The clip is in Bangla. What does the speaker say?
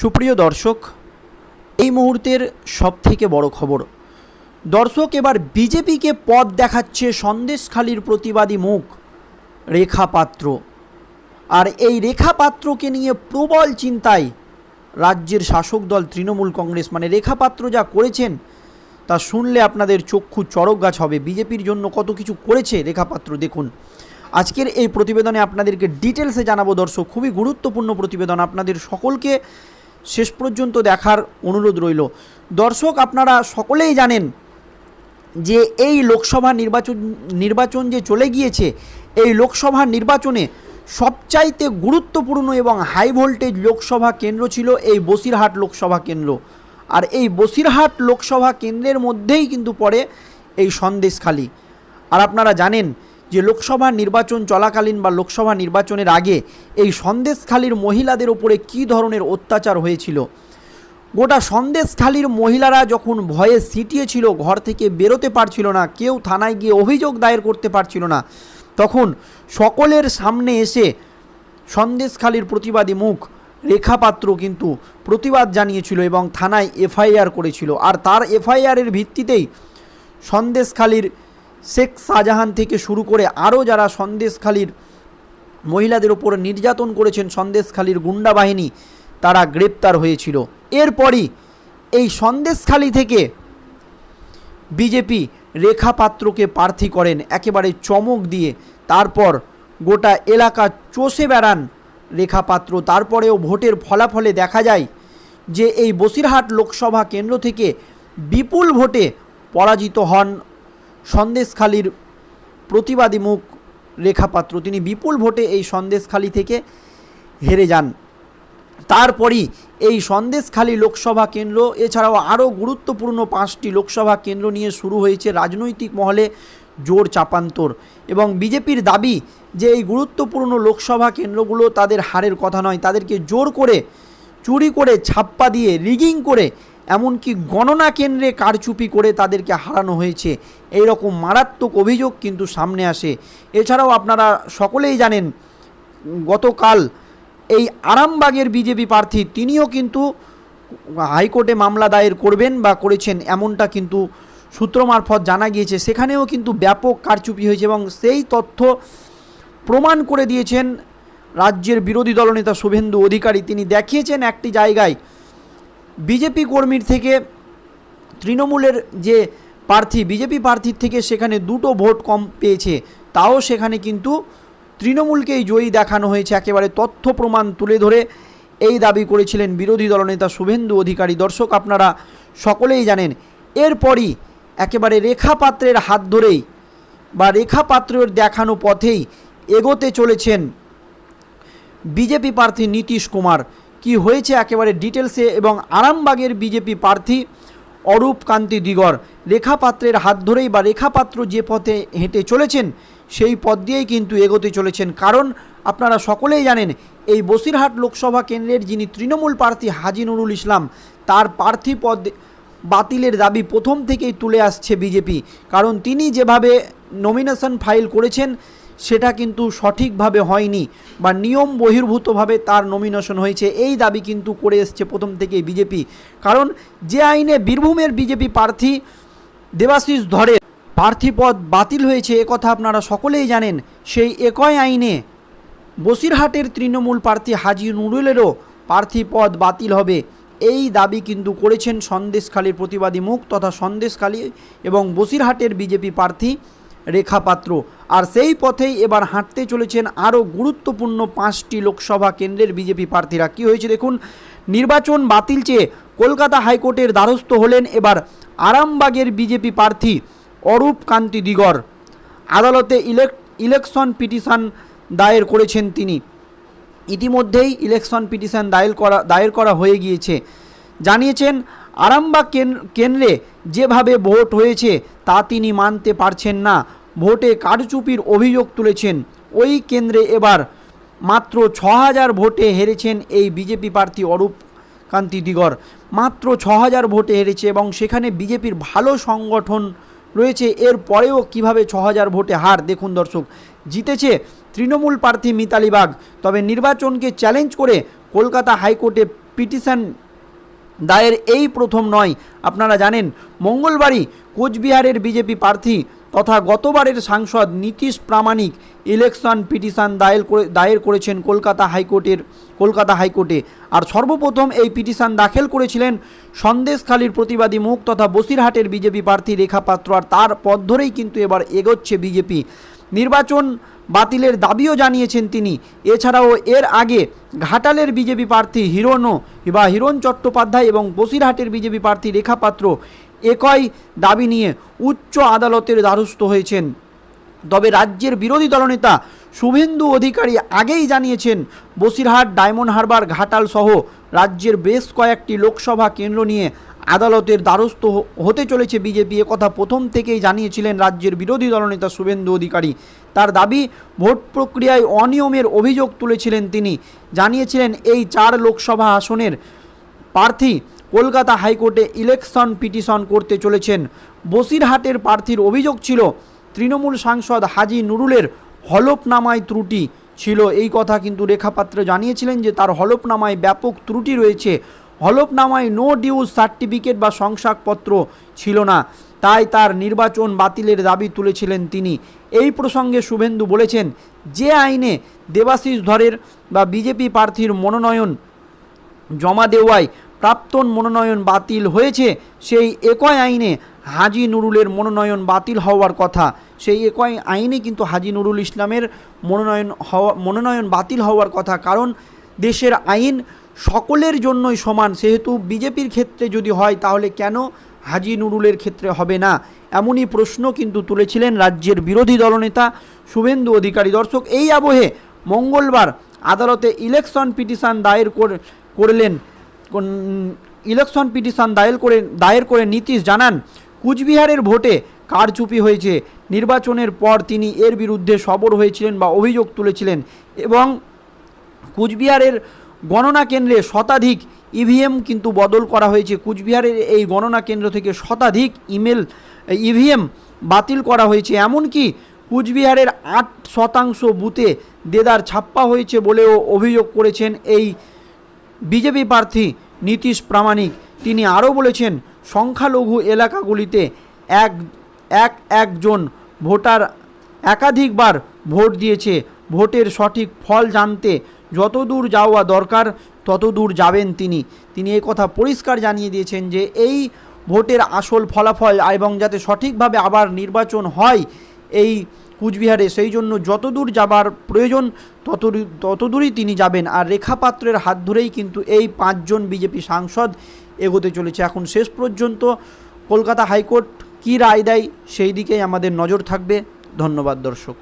সুপ্রিয় দর্শক, এই মুহূর্তের সবথেকে বড় খবর। দর্শক, এবার বিজেপিকে পথ দেখাচ্ছে সন্দেশখালির প্রতিবাদী মুখ, রেখা পাত্র। আর এই রেখা পাত্রকে নিয়ে প্রবল চিন্তায় রাজ্যের শাসক দল তৃণমূল কংগ্রেস মানে রেখা পাত্র যা করেছেন, তা শুনলে আপনাদের চক্ষু চড়ক গাছ হবে। বিজেপির জন্য কত কিছু করেছে রেখা পাত্র, দেখুন। আজকের এই প্রতিবেদনে আপনাদেরকে ডিটেলসে জানাব দর্শক, খুবই গুরুত্বপূর্ণ প্রতিবেদন। আপনাদের সকলকে শেষ পর্যন্ত দেখার অনুরোধ রইল। দর্শক, আপনারা সকলেই জানেন যে এই লোকসভা নির্বাচন নির্বাচন যে চলে গিয়েছে, এই লোকসভা নির্বাচনে সবচাইতে গুরুত্বপূর্ণ এবং হাই ভোল্টেজ লোকসভা কেন্দ্র ছিল এই বসিরহাট লোকসভা কেন্দ্র। আর এই বসিরহাট লোকসভা কেন্দ্রের মধ্যেই কিন্তু পড়ে এই সন্দেশখালি আর আপনারা জানেন যে লোকসভা নির্বাচন চলাকালীন বা লোকসভা নির্বাচনের আগে এই সন্দেশখালির মহিলাদের ওপরে কী ধরনের অত্যাচার হয়েছিল? গোটা সন্দেশখালির মহিলারা যখন ভয়ে সিটিয়ে ছিল ঘর থেকে বেরোতে পারছিল না, কেউ থানায় গিয়ে অভিযোগ দায়ের করতে পারছিল না, তখন সকলের সামনে এসে সন্দেশখালির প্রতিবাদী মুখ রেখাপাত্র কিন্তু প্রতিবাদ জানিয়েছিল এবং থানায় এফআইআর করেছিল। আর তার এফআইআরের ভিত্তিতেই সন্দেশখালির শেখ শাহজাহান থেকে শুরু করে আরও যারা সন্দেশখালির মহিলাদের ওপর নির্যাতন করেছেন, সন্দেশখালির গুন্ডা বাহিনী, তারা গ্রেপ্তার হয়েছিল। এরপরই এই সন্দেশখালি থেকে বিজেপি রেখা পাত্রকে প্রার্থী করেন, একেবারে চমক দিয়ে। তারপর গোটা এলাকা চষে বেড়ান রেখা পাত্র তারপরেও ভোটের ফলাফলে দেখা যায় যে এই বসিরহাট লোকসভা কেন্দ্র থেকে বিপুল ভোটে পরাজিত হন সন্দেশখালির প্রতিবাদী মুখ রেখাপাত্র। তিনি বিপুল ভোটে এই সন্দেশখালি থেকে হেরে যান। তারপরই এই সন্দেশখালী লোকসভা কেন্দ্র, এছাড়াও আরও গুরুত্বপূর্ণ পাঁচটি লোকসভা কেন্দ্র নিয়ে শুরু হয়েছে রাজনৈতিক মহলে জোর চাপান্তর। এবং বিজেপির দাবি যে এই গুরুত্বপূর্ণ লোকসভা কেন্দ্রগুলো তাদের হারের কথা নয়, তাদেরকে জোর করে চুরি করে, ছাপ্পা দিয়ে, রিগিং করে, এমনকি গণনা কেন্দ্রে কারচুপি করে তাদেরকে হারানো হয়েছে। এই রকম মারাত্মক অভিযোগ কিন্তু সামনে আসে। এছাড়াও আপনারা সকলেই জানেন, গতকাল এই আরামবাগের বিজেপি প্রার্থী তিনিও কিন্তু হাইকোর্টে মামলা দায়ের করবেন বা করেছেন এমনটা কিন্তু সূত্র মারফত জানা গিয়েছে। সেখানেও কিন্তু ব্যাপক কারচুপি হয়েছে এবং সেই তথ্য প্রমাণ করে দিয়েছেন রাজ্যের বিরোধী দলনেতা শুভেন্দু অধিকারী। তিনি দেখিয়েছেন একটি জায়গায় বিজেপি কর্মীর থেকে তৃণমূলের যে প্রার্থী, বিজেপি প্রার্থীর থেকে সেখানে দুটো ভোট কম পেয়েছে। তাও সেখানে কিন্তু তৃণমূলকেই জয়ী দেখানো হয়েছে, একেবারে তথ্য প্রমাণ তুলে ধরে। এই দাবি করেছিলেন বিরোধী দলনেতা শুভেন্দু অধিকারী। দর্শক, আপনারা সকলেই জানেন, এরপরই একেবারে রেখা পাত্রের হাত ধরেই বা রেখা পাত্রের দেখানো পথেই এগোতে চলেছেন বিজেপি প্রার্থী নীতিশ কুমার। কি হয়েছে একেবারে ডিটেলসে এবং আরামবাগের বিজেপি প্রার্থী অরূপ কান্তি দিগর। রেখাপাত্রের হাত ধরেই বা রেখাপাত্র যে পথে হেঁটে চলেছেন, সেই পথ দিয়েই কিন্তু এগোতে চলেছেন। কারণ আপনারা সকলেই জানেন, এই বসিরহাট লোকসভা কেন্দ্রের যিনি তৃণমূল প্রার্থী হাজি নুরুল ইসলাম, তার প্রার্থী পদ বাতিলের দাবি প্রথম থেকেই তুলে আসছে বিজেপি। কারণ তিনি যেভাবে নমিনেশন ফাইল করেছেন সেটা কিন্তু সঠিকভাবে হয়নি বা নিয়ম বহির্ভূতভাবে তার নমিনেশন হয়েছে। এই দাবি কিন্তু করে এসছে প্রথম থেকেই বিজেপি। কারণ যে আইনে বীরভূমের বিজেপি প্রার্থী দেবাশিস ধরে প্রার্থী পদ বাতিল হয়েছে কথা আপনারা সকলেই জানেন। সেই একই আইনে বসিরহাটের তৃণমূল প্রার্থী হাজি নুরুলেরও প্রার্থী পদ বাতিল হবে। এই দাবি কিন্তু করেছেন সন্দেশখালীর প্রতিবাদী মুখ তথা সন্দেশখালী এবং বসিরহাটের বিজেপি প্রার্থী রেখা পাত্র আর সেই পথেই এবার হাঁটতে চলেছেন আরও গুরুত্বপূর্ণ পাঁচটি লোকসভা কেন্দ্রের বিজেপি প্রার্থীরা। কি হয়েছে দেখুন, নির্বাচন বাতিল চেয়ে কলকাতা হাইকোর্টের দ্বারস্থ হলেন এবার আরামবাগের বিজেপি প্রার্থী অরূপ কান্তি দিগর। আদালতে ইলেক, ইলেকশন পিটিশন দায়ের করেছেন তিনি। ইতিমধ্যেই ইলেকশন পিটিশন দায়ের করা দায়ের করা হয়ে গিয়েছে। জানিয়েছেন, আরামবাগ কেন- কেন্দ্রে যেভাবে ভোট হয়েছে তা তিনি মানতে পারছেন না। ভোটে কারচুপির অভিযোগ তুলেছেন। ওই কেন্দ্রে এবার মাত্র ছ হাজার ভোটে হেরেছেন এই বিজেপি প্রার্থী অরূপ কান্তি দিগর। মাত্র ছ হাজার ভোটে হেরেছে এবং সেখানে বিজেপির ভালো সংগঠন রয়েছে। এর পরেও কীভাবে ছ হাজার ভোটে হার দেখুন দর্শক, জিতেছে তৃণমূল প্রার্থী মিতালি বাগ। তবে নির্বাচনকে চ্যালেঞ্জ করে কলকাতা হাইকোর্টে পিটিশন দায়ের এই প্রথম নয়। আপনারা জানেন, মঙ্গলবারই কোচবিহারের বিজেপি প্রার্থী তথা গতবারের সাংসদ নীতিশ প্রামাণিক ইলেকশন পিটিশন দায়ের করে দায়ের করেছেন কলকাতা হাইকোর্টের কলকাতা হাইকোর্টে। আর সর্বপ্রথম এই পিটিশন দাখিল করেছিলেন সন্দেশখালীর প্রতিবাদী মুখ তথা বসিরহাটের বিজেপি প্রার্থী রেখা পাত্র। আর তার পথ ধরেই কিন্তু এবার এগোচ্ছে বিজেপি। নির্বাচন বাতিলের দাবিও জানিয়েছেন তিনি। এছাড়াও এর আগে ঘাটালের বিজেপি প্রার্থী হিরোনো বা হিরণ চট্টোপাধ্যায় এবং বসিরহাটের বিজেপি প্রার্থী রেখা পাত্র একই দাবি নিয়ে উচ্চ আদালতের দ্বারস্থ হয়েছেন। তবে রাজ্যের বিরোধী দলনেতা শুভেন্দু অধিকারী আগেই জানিয়েছেন, বসিরহাট, ডায়মন্ড হারবার, ঘাটাল সহ রাজ্যের বেশ কয়েকটি লোকসভা কেন্দ্র নিয়ে আদালতের দ্বারস্থ হতে চলেছে বিজেপি। কথা প্রথম থেকেই জানিয়েছিলেন রাজ্যের বিরোধী দলনেতা শুভেন্দু অধিকারী। তার দাবি, ভোট প্রক্রিয়ায় অনিয়মের অভিযোগ তুলেছিলেন তিনি। জানিয়েছিলেন, এই চার লোকসভা আসনের প্রার্থী কলকাতা হাইকোর্টে ইলেকশন পিটিশন করতে চলেছেন। বসিরহাটের প্রার্থীর অভিযোগ ছিল, তৃণমূল সাংসদ হাজি নুরুলের হলফনামায় ত্রুটি ছিল। এই কথা কিন্তু রেখাপাত্র জানিয়েছিলেন যে তার হলফনামায় ব্যাপক ত্রুটি রয়েছে। হলফনামায় নো ডিউজ সার্টিফিকেট বা শংসাপত্র ছিল না। তাই তার নির্বাচন বাতিলের দাবি তুলেছিলেন তিনি। এই প্রসঙ্গে শুভেন্দু বলেছেন, যে আইনে দেবাশিস ধরের বা বিজেপি প্রার্থীর মনোনয়ন জমা দেওয়ায় প্রাক্তন মনোনয়ন বাতিল হয়েছে, সেই একই আইনে হাজি নুরুলের মনোনয়ন বাতিল হওয়ার কথা। সেই একই আইনে কিন্তু হাজি নুরুল ইসলামের মনোনয়ন হওয়া, মনোনয়ন বাতিল হওয়ার কথা। কারণ দেশের আইন সকলের জন্যই সমান। সেহেতু বিজেপির ক্ষেত্রে যদি হয়, তাহলে কেন হাজি নুরুলের ক্ষেত্রে হবে না? এমনই প্রশ্ন কিন্তু তুলেছিলেন রাজ্যের বিরোধী দলনেতা শুভেন্দু অধিকারী। দর্শক, এই আবহে মঙ্গলবার আদালতে ইলেকশন পিটিশন দায়ের করে- করলেন ইলেকশন পিটিশন দায়ের করে দায়ের করে নীতিশ জানান, কুচবিহারের ভোটে কারচুপি হয়েছে। নির্বাচনের পর তিনি এর বিরুদ্ধে সবর হয়েছিলেন বা অভিযোগ তুলেছিলেন এবং কুচবিহারের গণনা কেন্দ্রে শতাধিক ইভিএম কিন্তু বদল করা হয়েছে। কুচবিহারের এই গণনা কেন্দ্র থেকে শতাধিক ইমেল, ইভিএম বাতিল করা হয়েছে। এমনকি কুচবিহারের আট শতাংশ বুথে দেদার ছাপ্পা হয়েছে বলেও অভিযোগ করেছেন এই বিজেপি প্রার্থী নীতিশ প্রামাণিক। তিনি আরও বলেছেন, সংখ্যালঘু এলাকাগুলিতে এক এক, একজন ভোটার একাধিকবার ভোট দিয়েছে। ভোটের সঠিক ফল জানতে যতদূর যাওয়া দরকার, ততদূর যাবেন তিনি। তিনি এই কথা পরিষ্কার জানিয়ে দিয়েছেন যে, এই ভোটের আসল ফলাফল এবং যাতে সঠিকভাবে আবার নির্বাচন হয়, এই কুচবিহারে সেই জন্য যতদূর যাবার প্রয়োজন তত ততদূরই তিনি যাবেন। আর রেখা পাত্রের হাত ধরেই কিন্তু এই পাঁচজন বিজেপি সাংসদ এগোতে চলেছে। এখন শেষ পর্যন্ত কলকাতা হাইকোর্ট কী রায় দেয়, সেই দিকেই আমাদের নজর থাকবে। ধন্যবাদ, দর্শক।